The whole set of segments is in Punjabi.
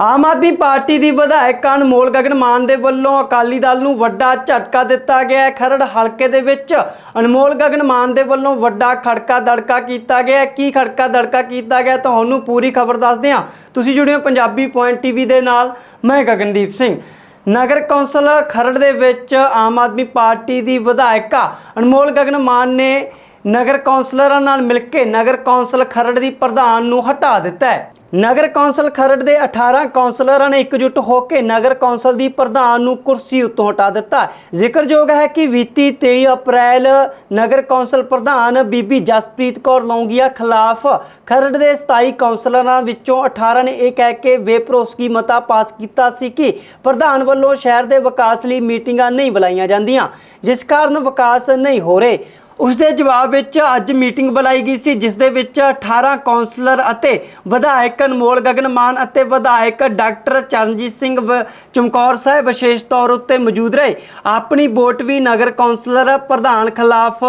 ਆਮ ਆਦਮੀ ਪਾਰਟੀ ਦੀ ਵਿਧਾਇਕ ਅਨਮੋਲ ਗਗਨ ਮਾਨ ਦੇ ਵੱਲੋਂ ਅਕਾਲੀ ਦਲ ਨੂੰ ਵੱਡਾ ਝਟਕਾ ਦਿੱਤਾ ਗਿਆ ਹੈ। ਖਰੜ ਹਲਕੇ ਦੇ ਵਿੱਚ ਅਨਮੋਲ ਗਗਨ ਮਾਨ ਦੇ ਵੱਲੋਂ ਵੱਡਾ ਖੜਕਾ ਦੜਕਾ ਕੀਤਾ ਗਿਆ ਹੈ। ਕੀ ਖੜਕਾ ਦੜਕਾ ਕੀਤਾ ਗਿਆ ਤੁਹਾਨੂੰ ਪੂਰੀ ਖਬਰ ਦੱਸਦੇ ਹਾਂ। ਤੁਸੀਂ ਜੁੜੇ ਹੋ ਪੰਜਾਬੀ ਪੁਆਇੰਟ ਟੀਵੀ ਦੇ ਨਾਲ। ਮੈਂ ਗਗਨਦੀਪ ਸਿੰਘ। ਨਗਰ ਕੌਂਸਲ ਖਰੜ ਦੇ ਵਿੱਚ ਆਮ ਆਦਮੀ ਪਾਰਟੀ ਦੀ ਵਿਧਾਇਕਾ ਅਨਮੋਲ ਗਗਨ ਮਾਨ ਨੇ ਨਗਰ ਕੌਂਸਲਰਾਂ ਨਾਲ ਮਿਲ ਕੇ ਨਗਰ ਕੌਂਸਲ ਖਰੜ ਦੀ ਪ੍ਰਧਾਨ ਨੂੰ ਹਟਾ ਦਿੱਤਾ ਹੈ। ਨਗਰ ਕੌਂਸਲ ਖਰੜ ਦੇ 18 ਕੌਂਸਲਰਾਂ ਨੇ ਇਕਜੁੱਟ ਹੋ ਕੇ ਨਗਰ ਕੌਂਸਲ ਦੀ ਪ੍ਰਧਾਨ ਨੂੰ ਕੁਰਸੀ ਉੱਤੋਂ ਹਟਾ ਦਿੱਤਾ। ਜ਼ਿਕਰਯੋਗ ਹੈ ਕਿ ਬੀਤੀ 23 ਅਪ੍ਰੈਲ ਨਗਰ ਕੌਂਸਲ ਪ੍ਰਧਾਨ ਬੀਬੀ ਜਸਪ੍ਰੀਤ ਕੌਰ ਲੌਂਗੀਆ ਖਿਲਾਫ ਖਰੜ ਦੇ 27 ਕੌਂਸਲਰਾਂ ਵਿੱਚੋਂ 18 ਨੇ ਇਹ ਕਹਿ ਕੇ ਬੇਪਰੋਸਗੀ ਮਤਾ ਪਾਸ ਕੀਤਾ ਸੀ ਕਿ ਪ੍ਰਧਾਨ ਵੱਲੋਂ ਸ਼ਹਿਰ ਦੇ ਵਿਕਾਸ ਲਈ ਮੀਟਿੰਗਾਂ ਨਹੀਂ ਬੁਲਾਈਆਂ ਜਾਂਦੀਆਂ, ਜਿਸ ਕਾਰਨ ਵਿਕਾਸ ਨਹੀਂ ਹੋ ਰਹੇ। ਉਸ ਦੇ ਜਵਾਬ ਵਿੱਚ ਅੱਜ ਮੀਟਿੰਗ ਬੁਲਾਈ ਗਈ ਸੀ, ਜਿਸ ਦੇ ਵਿੱਚ 18 ਕੌਂਸਲਰ ਅਤੇ ਵਿਧਾਇਕ ਅਨਮੋਲ ਗਗਨ ਮਾਨ ਅਤੇ ਵਿਧਾਇਕ ਡਾਕਟਰ ਚਰਨਜੀਤ ਸਿੰਘ ਵ- ਚਮਕੌਰ ਸਾਹਿਬ ਵਿਸ਼ੇਸ਼ ਤੌਰ ਉੱਤੇ ਮੌਜੂਦ ਰਹੇ। ਆਪਣੀ ਵੋਟ ਵੀ ਨਗਰ ਕੌਂਸਲਰ ਪ੍ਰਧਾਨ ਖਿਲਾਫ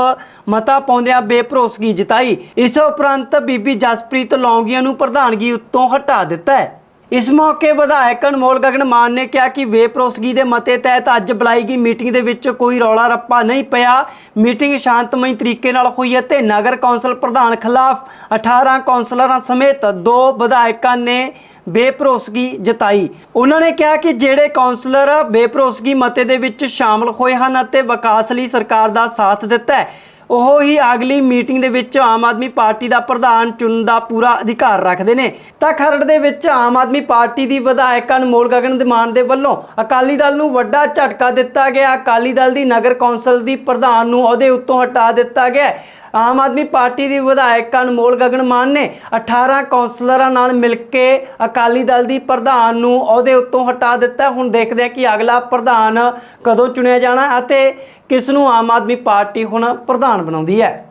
ਮਤਾ ਪਾਉਂਦਿਆਂ ਬੇਭਰੋਸਗੀ ਜਤਾਈ। ਇਸ ਉਪਰੰਤ ਬੀਬੀ ਜਸਪ੍ਰੀਤ ਲੌਂਗੀਆਂ ਨੂੰ ਪ੍ਰਧਾਨਗੀ ਉੱਤੋਂ ਹਟਾ ਦਿੱਤਾ ਹੈ। ਇਸ ਮੌਕੇ ਵਿਧਾਇਕ ਅਨਮੋਲ ਗਗਨ ਮਾਨ ਨੇ ਕਿਹਾ ਕਿ ਬੇਪਰੋਸਗੀ ਦੇ ਮਤੇ ਤਹਿਤ ਅੱਜ ਬੁਲਾਈ ਗਈ ਮੀਟਿੰਗ ਦੇ ਵਿੱਚ ਕੋਈ ਰੌਲਾ ਰੱਪਾ ਨਹੀਂ ਪਿਆ। ਮੀਟਿੰਗ ਸ਼ਾਂਤਮਈ ਤਰੀਕੇ ਨਾਲ ਹੋਈ ਅਤੇ ਨਗਰ ਕੌਂਸਲ ਪ੍ਰਧਾਨ ਖਿਲਾਫ 18 ਕੌਂਸਲਰਾਂ ਸਮੇਤ ਦੋ ਵਿਧਾਇਕਾਂ ਨੇ ਬੇਪਰੋਸਗੀ ਜਤਾਈ। ਉਹਨਾਂ ਨੇ ਕਿਹਾ ਕਿ ਜਿਹੜੇ ਕੌਂਸਲਰ ਬੇਪਰੋਸਗੀ ਮਤੇ ਦੇ ਵਿੱਚ ਸ਼ਾਮਲ ਹੋਏ ਹਨ ਅਤੇ ਵਿਕਾਸ ਲਈ ਸਰਕਾਰ ਦਾ ਸਾਥ ਦਿੱਤਾ ਹੈ ਉਹ ਹੀ ਅਗਲੀ ਮੀਟਿੰਗ ਦੇ ਵਿੱਚ ਆਮ ਆਦਮੀ ਪਾਰਟੀ ਦਾ ਪ੍ਰਧਾਨ ਚੁਣਨ ਦਾ ਪੂਰਾ ਅਧਿਕਾਰ ਰੱਖਦੇ ਨੇ। ਤਾਂ ਖਰੜ ਦੇ ਵਿੱਚ ਆਮ ਆਦਮੀ ਪਾਰਟੀ ਦੀ ਵਿਧਾਇਕ ਅਨਮੋਲ ਗਗਨ ਦੇ ਮਾਨ ਦੇ ਵੱਲੋਂ ਅਕਾਲੀ ਦਲ ਨੂੰ ਵੱਡਾ ਝਟਕਾ ਦਿੱਤਾ ਗਿਆ। ਅਕਾਲੀ ਦਲ ਦੀ ਨਗਰ ਕੌਂਸਲ ਦੀ ਪ੍ਰਧਾਨ ਨੂੰ ਅਹੁਦੇ ਉੱਤੋਂ ਹਟਾ ਦਿੱਤਾ ਗਿਆ। ਆਮ ਆਦਮੀ ਪਾਰਟੀ ਦੀ ਵਿਧਾਇਕ ਅਨਮੋਲ ਗਗਨ ਮਾਨ ਨੇ 18 ਕੌਂਸਲਰਾਂ ਨਾਲ ਮਿਲ ਕੇ ਅਕਾਲੀ ਦਲ ਦੀ ਪ੍ਰਧਾਨ ਨੂੰ ਅਹੁਦੇ ਉੱਤੋਂ ਹਟਾ ਦਿੱਤਾ। ਹੁਣ ਦੇਖਦੇ ਹਾਂ ਕਿ ਅਗਲਾ ਪ੍ਰਧਾਨ ਕਦੋਂ ਚੁਣਿਆ ਜਾਣਾ ਅਤੇ ਕਿਸ ਨੂੰ ਆਮ ਆਦਮੀ ਪਾਰਟੀ ਹੁਣ ਪ੍ਰਧਾਨ ਬਣਾਉਂਦੀ ਹੈ।